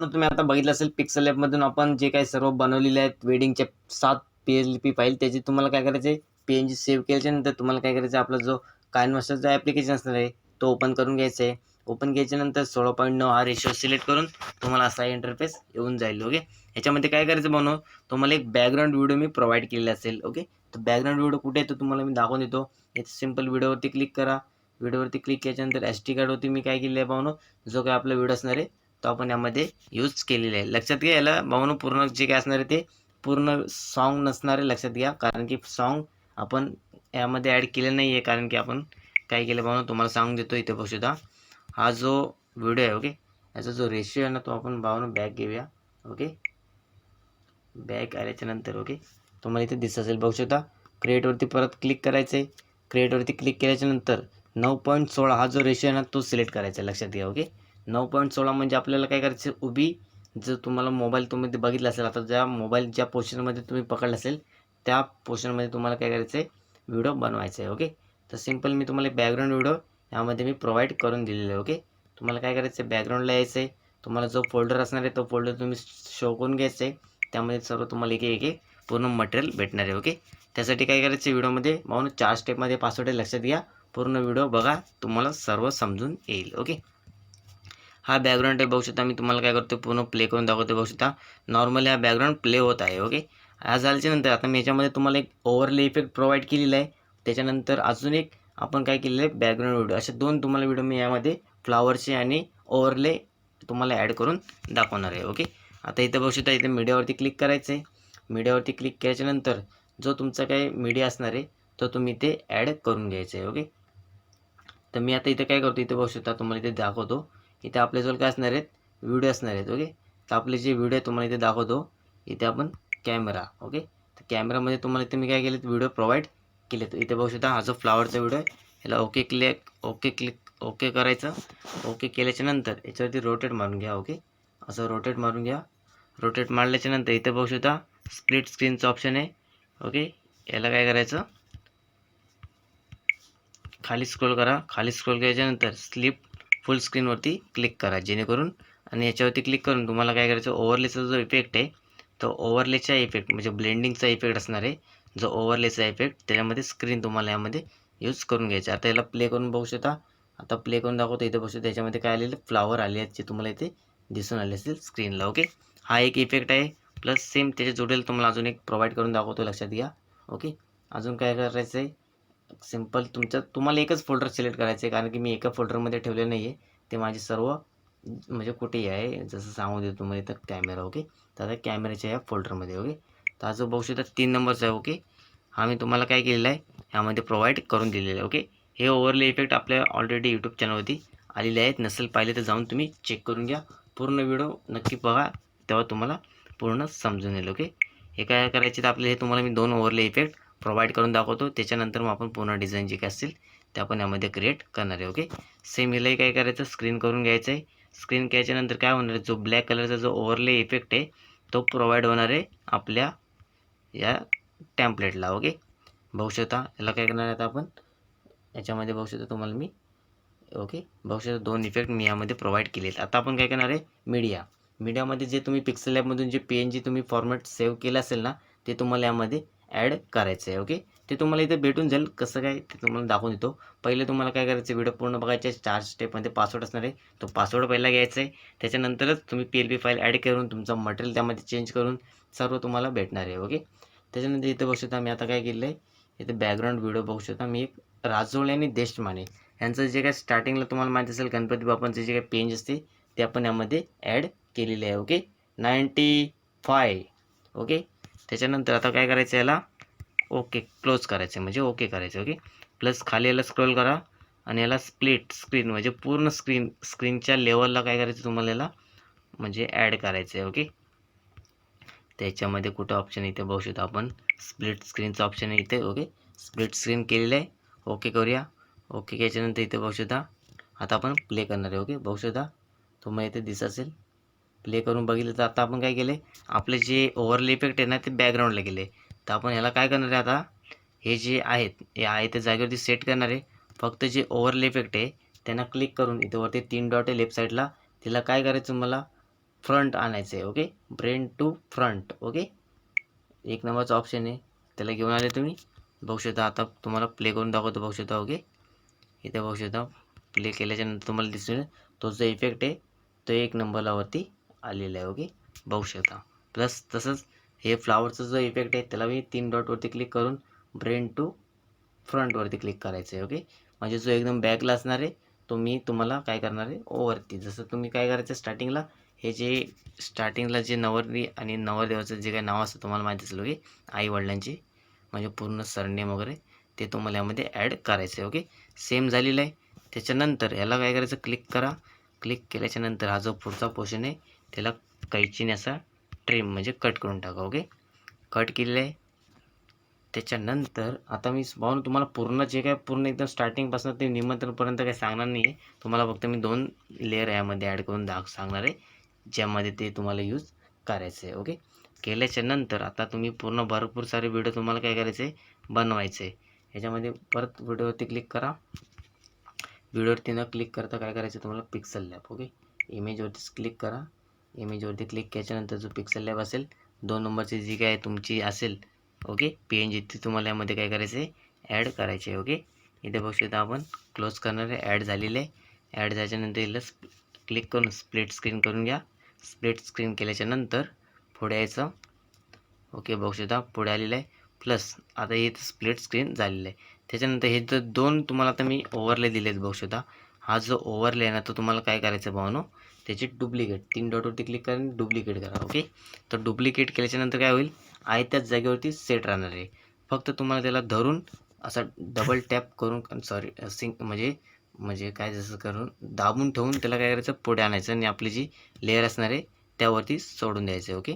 तुम्ही आता बघितलं असेल पिक्सल ॲपमधून आपण जे काही सर्व बनवलेले आहेत वेडिंगचे सात पी एल पी फाईल त्याची तुम्हाला काय करायचं आहे? पी एन जी सेव्ह केल्याच्यानंतर तुम्हाला काय करायचं आहे? आपला जो कायनवासचा ॲप्लिकेशन असणार आहे तो ओपन करून घ्यायचा आहे. ओपन घ्यायच्यानंतर सोळा पॉईंट नऊ हा रेशो सिलेक्ट करून तुम्हाला असा इंटरफेस येऊन जाईल ओके ह्याच्यामध्ये काय करायचं बनव तुम्हाला एक बॅकग्राऊंड व्हिडिओ मी प्रोव्हाइड केलेला असेल ओके तर बॅकग्राऊंड व्हिडिओ कुठे आहे? तो तुम्हाला मी दाखवून देतो. याचं सिंपल व्हिडिओवरती क्लिक करा. व्हिडिओवरती क्लिक केल्याच्यानंतर एस टी कार्डवरती मी काय केलेलं आहे पाहून जो काय आपला व्हिडिओ असणार आहे तो आपण यामध्ये यूज केलेला आहे. लक्षात घ्या याला भाऊन पूर्ण जे काय असणार आहे ते पूर्ण सॉन्ग नसणार आहे लक्षात घ्या. कारण की सॉन्ग आपण यामध्ये ॲड केलं नाही आहे कारण की आपण काय केलं भाऊन तुम्हाला सांगून देतो इथे बघू हा जो व्हिडिओ आहे ओके याचा जो रेशिओ आहे ना तो आपण भावनं बॅक घेऊया ओके बॅक आल्याच्यानंतर ओके तुम्हाला इथे दिसत असेल बघू शकता. क्रिएटवरती परत क्लिक करायचं आहे क्रिएटवरती क्लिक केल्याच्यानंतर नऊ पॉईंट सोळा हा जो रेशिओ आहे ना तो सिलेक्ट करायचा आहे लक्षात घ्या ओके नऊ पॉईंट सोळा म्हणजे आपल्याला काय करायचं आहे उभी जर तुम्हाला मोबाईल तुम्ही ते बघितला असेल आता ज्या मोबाईल ज्या पोर्शनमध्ये तुम्ही पकडला असेल त्या पोर्शनमध्ये तुम्हाला काय करायचं आहे व्हिडिओ बनवायचा आहे ओके तर सिंपल मी तुम्हाला बॅकग्राऊंड व्हिडिओ यामध्ये मी प्रोव्हाइड करून दिलेलं आहे ओके तुम्हाला काय करायचं आहे बॅकग्राऊंडला यायचं आहे तुम्हाला जो फोल्डर असणार आहे तो फोल्डर तुम्ही शो करून घ्यायचा आहे त्यामध्ये सर्व तुम्हाला एक एक एक पूर्ण मटेरियल भेटणार आहे ओके त्यासाठी काय करायचं व्हिडिओमध्ये म्हणून चार स्टेपमध्ये पासवर्ड लक्षात घ्या पूर्ण व्हिडिओ बघा तुम्हाला सर्व समजून येईल ओके हा बॅकग्राऊंड आहे बघू शकता मी तुम्हाला काय करतो पूर्ण प्ले करून दाखवतो बघू शकता. नॉर्मली हा बॅकग्राऊंड प्ले होत आहे ओके हा झाल्याच्यानंतर आता मी याच्यामध्ये तुम्हाला एक ओव्हरले इफेक्ट प्रोव्हाइड केलेला आहे. त्याच्यानंतर अजून एक आपण काय केलेलं आहे बॅकग्राऊंड व्हिडिओ असे दोन तुम्हाला व्हिडिओ मी यामध्ये फ्लावरचे आणि ओव्हरले तुम्हाला ॲड करून दाखवणार आहे ओके आता इथं बघू शकता इथे मीडियावरती क्लिक करायचं आहे मीडियावरती क्लिक केल्याच्यानंतर जो तुमचा काही मीडिया असणार आहे तो तुम्ही ते ॲड करून घ्यायचं आहे ओके तर मी आता इथं काय करतो इथे बघू शकता तुम्हाला इथे दाखवतो. इथे आपल्याजवळ काय असणार आहेत? व्हिडिओ असणार आहेत ओके तर आपले जे व्हिडिओ आहे तुम्हाला इथे दाखवतो. इथे आपण कॅमेरा ओके तर कॅमेरामध्ये तुम्हाला इथे मी काय केलेत? व्हिडिओ प्रोव्हाइड केले इथे बघू शकता हा जो फ्लावरचा व्हिडिओ आहे याला okay click okay click okay करायचं. ओके केल्याच्यानंतर याच्यावरती रोटेट मारून घ्या ओके असं रोटेट मारून घ्या. रोटेट मारल्याच्या नंतर इथे बघू शकता स्प्लिट स्क्रीनचं ऑप्शन आहे ओके याला काय करायचं? खाली स्क्रोल करा. खाली स्क्रोल केल्याच्यानंतर स्लिप फुल स्क्रीनवरती क्लिक करा जेणेकरून आणि याच्यावरती क्लिक करून तुम्हाला काय करायचं ओव्हरलेचा जो इफेक्ट आहे तो ओव्हरलेचा इफेक्ट म्हणजे ब्लेंडिंगचा इफेक्ट असणार आहे. जो ओव्हरलेचा इफेक्ट त्याच्यामध्ये स्क्रीन तुम्हाला यामध्ये यूज करून घ्यायचा. आता याला प्ले करून बघू शकता. आता प्ले करून दाखवतो इथे बघू शकता याच्यामध्ये काय आलेले फ्लावर आले आहेत जे तुम्हाला इथे दिसून आले असतील स्क्रीनला ओके हा एक इफेक्ट आहे. प्लस सेम त्याच्या जोडेल तुम्हाला अजून एक प्रोव्हाइड करून दाखवतो लक्षात घ्या. ओके अजून काय करायचं आहे सिंपल तुमच्या तुम्हाला एकच फोल्डर सिलेक्ट करायचं आहे कारण की मी एका फोल्डरमध्ये ठेवले नाही आहे ते माझे सर्व म्हणजे कुठेही आहे जसं सांगू देतो तुम्हाला इथं कॅमेरा ओके तर आता कॅमेऱ्याच्या या फोल्डरमध्ये ओके तर हा जो बघू शकता तीन नंबरचा आहे ओके हा मी तुम्हाला काय केलेला आहे ह्यामध्ये प्रोव्हाइड करून दिलेलं आहे ओके हे ओव्हरले इफेक्ट आपल्या ऑलरेडी यूट्यूब चॅनलवरती आलेले आहेत. नसेल पाहिले तर जाऊन तुम्ही चेक करून घ्या. पूर्ण व्हिडिओ नक्की बघा तेव्हा तुम्हाला पूर्ण समजून येईल ओके हे काय करायचे तर आपले हे तुम्हाला मी दोन ओव्हरले इफेक्ट प्रोव्हाइड करून दाखवतो. त्याच्यानंतर मग आपण पूर्ण डिझाईन जे काय असतील ते आपण यामध्ये क्रिएट करणार आहे ओके सेम हिलाही काय करायचं? स्क्रीन करून घ्यायचं आहे स्क्रीन केल्याच्यानंतर काय होणार आहे? जो ब्लॅक कलरचा जो ओव्हरले इफेक्ट आहे तो प्रोव्हाइड होणार आहे आपल्या या टॅम्पलेटला ओके बघू शकता याला काय करणार आहे आता आपण? याच्यामध्ये बघू शकता तुम्हाला मी ओके बघू शकता दोन इफेक्ट मी यामध्ये प्रोव्हाइड केले आहेत. आता आपण काय करणार आहे? मीडिया मीडियामध्ये जे तुम्ही पिक्सल ॲपमधून जे पी एन जी तुम्ही फॉर्मॅट सेव्ह केलं असेल ना ते तुम्हाला यामध्ये ॲड करायचं आहे ओके ते तुम्हाला इथे भेटून जाईल. कसं काय ते तुम्हाला दाखवून देतो. पहिले तुम्हाला काय करायचं व्हिडिओ पूर्ण बघायचे चार स्टेपमध्ये पासवर्ड असणार आहे. तो पासवर्ड पहिला घ्यायचा आहे. त्याच्यानंतरच तुम्ही P L P file add करून तुमचं मटेरियल त्यामध्ये चेंज करून सर्व तुम्हाला भेटणार आहे ओके त्याच्यानंतर इथं बघू शकता मी आता काय केलं आहे. इथे बॅकग्राऊंड व्हिडिओ बघू शकता. मी एक राजोळे आणि देशमाने. यांचं जे काय स्टार्टिंगला तुम्हाला माहिती असेल गणपती बाप्पांचे जे काही पेंज असते ते आपण यामध्ये ॲड केलेले आहे ओके नाईंटी फाय ओके त्याच्यानंतर आता काय करायचं याला? ओके क्लोज करायचं म्हणजे ओके करायचं ओके? प्लस खाली याला स्क्रोल करा आणि याला स्प्लिट स्क्रीन म्हणजे पूर्ण स्क्रीन स्क्रीनच्या लेवलला काय करायचं तुम्हाला याला? म्हणजे ॲड करायचं आहे ओके? त्याच्यामध्ये कुठं ऑप्शन इथे बघू शकतो आपण. स्प्लिट स्क्रीनचं ऑप्शन आहे इथे ओके? स्प्लिट स्क्रीन केलेलं आहे. ओके करूया. ओके केल्याच्यानंतर इथे बघू शकता. आता आपण प्ले करणार आहे ओके? बघू शकता. तुम्हाला इथे दिसत असेल. प्ले करून बघितलं तर आता आपण काय केले? आपले जे ओव्हरले इफेक्ट आहे ना ते बॅकग्राऊंडला गेले तर आपण ह्याला काय करणार आहे आता? हे जे आहेत हे आहे त्या जागेवरती सेट करणार आहे. फक्त जे ओव्हरले इफेक्ट आहे त्यांना क्लिक करून इथं वरती तीन डॉट आहे लेफ्ट साईडला तिला काय करायचं मला फ्रंट आणायचं आहे okay bring to front okay एक नंबरचा ऑप्शन आहे. त्याला घेऊन आले तुम्ही. बघू शकता आता तुम्हाला प्ले करून दाखवतो बघू शकता ओके इथे बघू शकता प्ले केल्याच्यानंतर तुम्हाला दिसेल. तो जो इफेक्ट आहे तो एक नंबरला वरती आलेलं आहे ओके बघू शकता. प्लस तसंच हे फ्लावरचा जो इफेक्ट आहे त्याला मी तीन डॉटवरती क्लिक करून ब्रेन टू फ्रंटवरती क्लिक करायचं आहे ओके म्हणजे जो एकदम बॅकला असणार आहे तो मी तुम्हाला काय करणार आहे ओवरती जसं तुम्ही काय करायचं स्टार्टिंगला हे जे स्टार्टिंगला जे नवररी आणि नवरदेवाचं जे काही नाव असतं तुम्हाला माहिती असेल ओके आई वडिलांची म्हणजे पूर्ण सरनेम वगैरे ते तुम्हाला यामध्ये ॲड करायचं आहे ओके सेम झालेलं आहे. त्याच्यानंतर याला काय करायचं क्लिक करा. क्लिक केल्याच्यानंतर हा जो पुढचा पोर्शन आहे त्याला कैचीने असा ट्रिम म्हणजे कट करून टाका ओके कट केलेलं आहे. त्याच्यानंतर आता मी भाऊन तुम्हाला पूर्ण जे काय पूर्ण एकदम स्टार्टिंगपासून ते निमंत्रणपर्यंत काही सांगणार नाही आहे तुम्हाला फक्त मी दोन लेअर यामध्ये ॲड करून दाख सांगणार आहे ज्यामध्ये ते तुम्हाला यूज करायचं आहे ओके केल्याच्यानंतर आता तुम्ही पूर्ण भरपूर सारे व्हिडिओ तुम्हाला काय करायचे बनवायचे याच्यामध्ये ह्याच्यामध्ये परत व्हिडिओवरती क्लिक करा. व्हिडिओवरती न क्लिक करता काय करायचं तुम्हाला पिक्सल लॅप ओके इमेजवरतीच क्लिक करा. इमेजवरती क्लिक केल्याच्यानंतर जो पिक्सल लॅब असेल दोन नंबरची जी काय तुमची असेल ओके पी एन जी ती तुम्हाला यामध्ये काय करायचं आहे ॲड करायचे आहे ओके इथे बघू शकता आपण क्लोज करणार आहे ॲड झालेलं आहे. ॲड झाल्याच्यानंतर याला क्लिक करून स्प्लिट स्क्रीन करून घ्या. स्प्लिट स्क्रीन केल्याच्यानंतर पुढे यायचं ओके बघू शकता पुढे आलेलं आहे. प्लस आता हे स्प्लिट स्क्रीन झालेलं आहे. त्याच्यानंतर हे जर दोन तुम्हाला आता मी ओव्हरले दिले आहेत बघू शकता. हा जो ओव्हरले आहे ना तो तुम्हाला काय करायचं भावनो? त्याची डुप्लिकेट तीन डॉटवरती क्लिक करा डुप्लिकेट करा ओके तर डुप्लिकेट केल्याच्यानंतर काय होईल? आहे त्याच जागेवरती सेट राहणार आहे. फक्त तुम्हाला त्याला धरून असा डबल टॅप करून सॉरी सिंक म्हणजे म्हणजे काय जसं करून दाबून ठेवून त्याला काय करायचं? पुढे आणायचं आणि आपली जी लेअर असणार आहे त्यावरती सोडून द्यायचं आहे ओके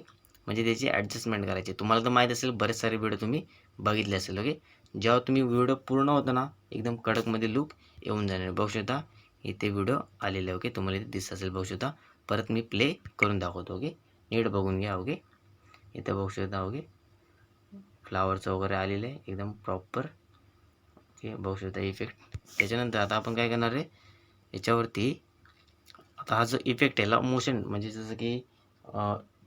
म्हणजे त्याची ॲडजस्टमेंट करायची. तुम्हाला तर माहीत असेल बरेच सारे व्हिडिओ तुम्ही बघितले असेल ओके जेव्हा तुम्ही व्हिडिओ पूर्ण होता ना एकदम कडकमध्ये लूक येऊन जाणार बघू शकता इथे व्हिडिओ आलेले ओके तुम्हाला इथे दिसत असेल बघू शकता. परत मी प्ले करून दाखवतो ओके नीट बघून घ्या ओके इथं बघू शकता ओके फ्लावरचं वगैरे आलेलं आहे एकदम प्रॉपर ओके बघू शकता इफेक्ट त्याच्यानंतर आता आपण काय करणार आहे? याच्यावरती आता हा जो इफेक्ट आहे ला मोशन म्हणजे जसं की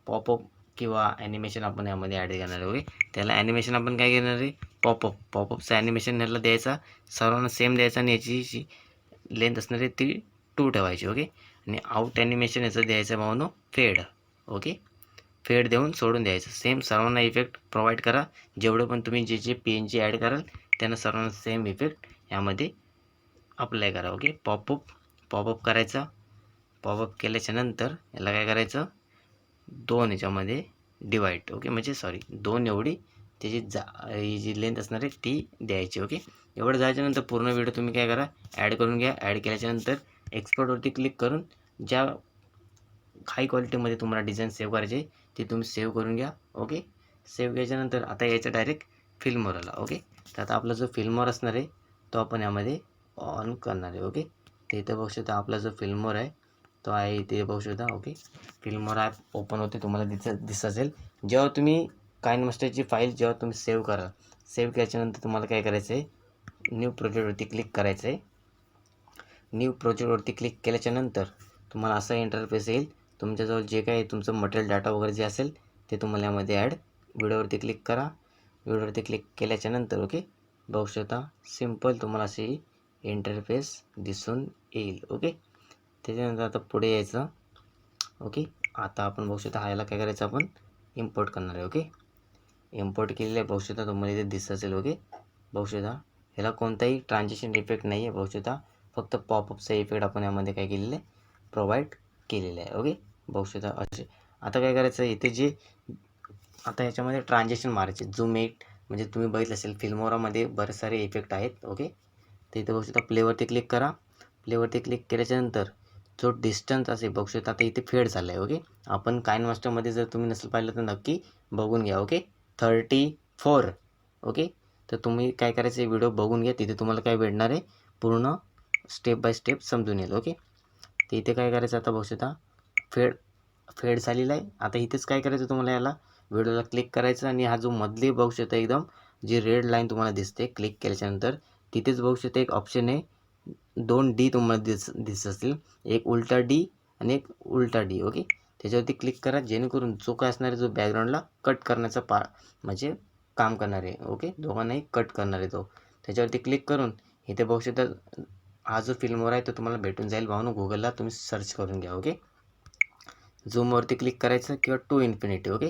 पॉपअप किंवा ॲनिमेशन आपण यामध्ये ॲड करणार आहे ओके त्याला ॲनिमेशन आपण काय करणार आहे? पॉपअप पॉपअपचं ॲनिमेशन ह्याला द्यायचा सर्वांना सेम द्यायचा आणि याची लेंथ असणार आहे ती टू ठेवायची ओके आणि आउट ॲनिमेशन याचं द्यायचं भावनो फेड ओके फेड देऊन सोडून द्यायचं. सेम सर्वांना इफेक्ट प्रोव्हाइड करा. जेवढं पण तुम्ही जे जे पी एन जी ॲड कराल त्यांना सर्वांना सेम इफेक्ट यामध्ये अप्लाय करा ओके पॉपअप पॉपअप करायचा. पॉपअप केल्याच्यानंतर याला काय करायचं? दोन याच्यामध्ये डिवाईड ओके म्हणजे सॉरी दोन एवढी त्याची जा ही जी लेंथ असणार आहे ती द्यायची ओके एवढं जायच्यानंतर पूर्ण व्हिडिओ तुम्ही काय करा ॲड करून घ्या. ॲड केल्याच्यानंतर एक्सपोर्टवरती क्लिक करून ज्या हाय क्वालिटीमध्ये तुम्हाला डिझाईन सेव्ह करायचे ते तुम्ही सेव्ह करून घ्या. ओके सेव्ह केल्याच्यानंतर आता यायचं डायरेक्ट फिल्मवर आला. ओके तर आता आपला जो फिल्मवर असणार आहे तो आपण यामध्ये ऑन करणार आहे. ओके ते इथं बघू शकता आपला जो फिल्मवर आहे तो आहे इथे बघू शकता. ओके फिल्मवर ॲप ओपन होते तुम्हाला दिस दिसत असेल. जेव्हा तुम्ही काइन मास्टरची फाईल जेव्हा तुम्ही सेव्ह करा सेव्ह केल्याच्यानंतर तुम्हाला काय करायचं आहे न्यू प्रोजेक्टवरती क्लिक करायचं आहे न्यू प्रोजेक्टवरती क्लिक केल्याच्यानंतर तुम्हाला असा इंटरफेस येईल. तुमच्याजवळ जे काही तुमचं मटेरियल डाटा वगैरे जे असेल ते तुम्हाला यामध्ये ॲड व्हिडिओवरती क्लिक करा. व्हिडिओवरती क्लिक केल्याच्यानंतर ओके बघू शकता सिंपल तुम्हाला अशी इंटरफेस दिसून येईल ओके त्याच्यानंतर आता पुढे यायचं ओके आता आपण बघू शकता ह्याला काय करायचं आपण? इम्पोर्ट करणार आहे ओके इम्पोर्ट केलेलं आहे बघू शकता तुम्हाला इथे दिसत असेल ओके बघू शकता ह्याला कोणताही ट्रान्झॅक्शन इफेक्ट नाही आहे बघू शकता फक्त पॉपअपचा इफेक्ट आपण यामध्ये काय केलेलं आहे? प्रोव्हाइड केलेलं आहे. ओके बघू शकता असे. आता काय करायचं? इथे जे आता ह्याच्यामध्ये ट्रान्झॅक्शन मारायचे. झूम एट म्हणजे तुम्ही बघितलं असेल फिल्मोरामध्ये बरेच सारे इफेक्ट आहेत. ओके तर इथे बघू शकता प्लेवरती क्लिक करा. प्लेवरती क्लिक केल्याच्यानंतर जो डिस्टन्स असेल बघू शकता आता इथे फेड झाला आहे ओके आपण काइन मास्टरमध्ये जर तुम्ही नसेल पाहिलं तर नक्की बघून घ्या. ओके थर्टी फोर ओके तर तुम्ही काय करायचं व्हिडिओ बघून घ्या. तिथे तुम्हाला काय भेटणार आहे पूर्ण स्टेप बाय स्टेप समजून येईल ओके तर इथे काय करायचं आता बघू शकता. फेड फेड झालेला आहे. आता इथेच काय करायचं तुम्हाला याला? व्हिडिओला क्लिक करायचं आणि हा जो मधली बघू शकता एकदम जी रेड लाईन तुम्हाला दिसते क्लिक केल्याच्यानंतर तिथेच बघू शकता एक ऑप्शन आहे. दोन डी तुम्हाला दिस दिसत असतील. एक उलटा डी आणि एक उलटा डी ओके त्याच्यावरती क्लिक करा जेणेकरून जो काय असणार आहे जो बॅकग्राऊंडला कट करण्याचा पा म्हणजे काम करणार आहे ओके दोघांनाही कट करणार आहे तो. त्याच्यावरती क्लिक करून इथे बघू शकता हा जो फिल्मवर आहे तो तुम्हाला भेटून जाईल. भावनो गुगलला तुम्ही सर्च करून घ्या ओके झूमवरती क्लिक करायचं किंवा टू इन्फिनिटी ओके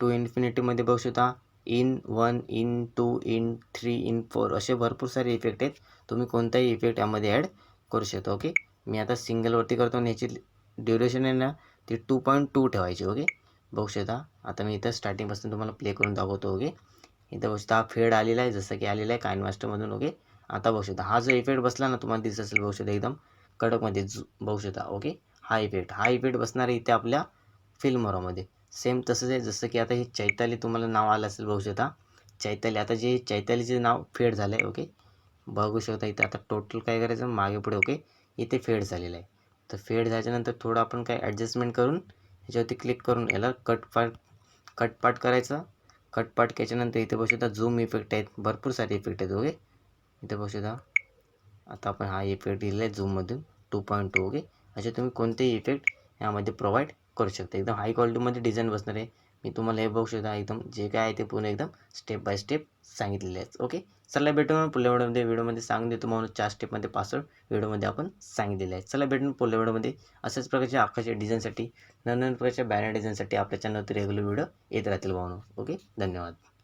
टू इन्फिनिटीमध्ये बघू शकता in one in two in three in four असे भरपूर सारे इफेक्ट आहेत. तुम्ही कोणताही इफेक्ट यामध्ये ॲड करू शकता ओके मी आता सिंगलवरती करतो आणि ह्याची ड्युरेशन आहे ना ती टू पॉईंट टू ठेवायची ओके बघू शकता आता मी इथं स्टार्टिंगपासून तुम्हाला प्ले करून दाखवतो ओके इथं बघू शकता हा फेड आलेला आहे जसं की आलेला आहे कायनमास्टरमधून ओके? आता बघू शकता हा जो इफेक्ट बसला ना तुम्हाला दिसत असेल बघू शकता एकदम कडकमध्ये जु बघू शकता ओके? हा इफेक्ट हा इफेक्ट बसणार आहे इथे आपल्या फिल्मोरामध्ये. सेम तसंच आहे जसं की आता हे चैताली तुम्हाला नाव आलं असेल बघू शकता. चैताली आता जे चैतालीचे नाव फेड झालं आहे ओके? बघू शकता इथे आता टोटल काय करायचं मागे पुढे ओके? इथे फेड झालेलं आहे. तर फेड झाल्याच्यानंतर थोडं आपण काय ॲडजस्टमेंट करून ह्याच्यावरती क्लिक करून याला कटपाट कटपाट करायचा. कटपाट केल्याच्यानंतर इथे बघू शकता झूम इफेक्ट आहेत. भरपूर सारे इफेक्ट आहेत ओके इथे बघू शकता. आता आपण हा इफेक्ट दिलेला आहे झूममधून टू पॉईंट टू ओके असे तुम्ही कोणतेही इफेक्ट यामध्ये प्रोव्हाइड करू शकता. एकदम हाय क्वालिटीमध्ये डिझाईन बसणार आहे. मी तुम्हाला हे बघू शकता एकदम जे काय आहे ते पूर्ण एकदम स्टेप बाय स्टेप सांगितलेले आहेत. ओके चला भेटून पुढल्या व्हिडिओमध्ये व्हिडिओमध्ये सांगून देतो म्हणून चार स्टेपमध्ये पासवर्ड व्हिडिओमध्ये आपण सांगितलेले आहे चला भेटून पुढल्या व्हिडिओमध्ये अशाच प्रकारच्या आकाशाच्या डिझाईनसाठी नवीन प्रकारच्या बॅनर डिझाईनसाठी आपल्या चॅनलवरती रेग्युलर व्हिडिओ येत राहतील भावनो. ओके धन्यवाद.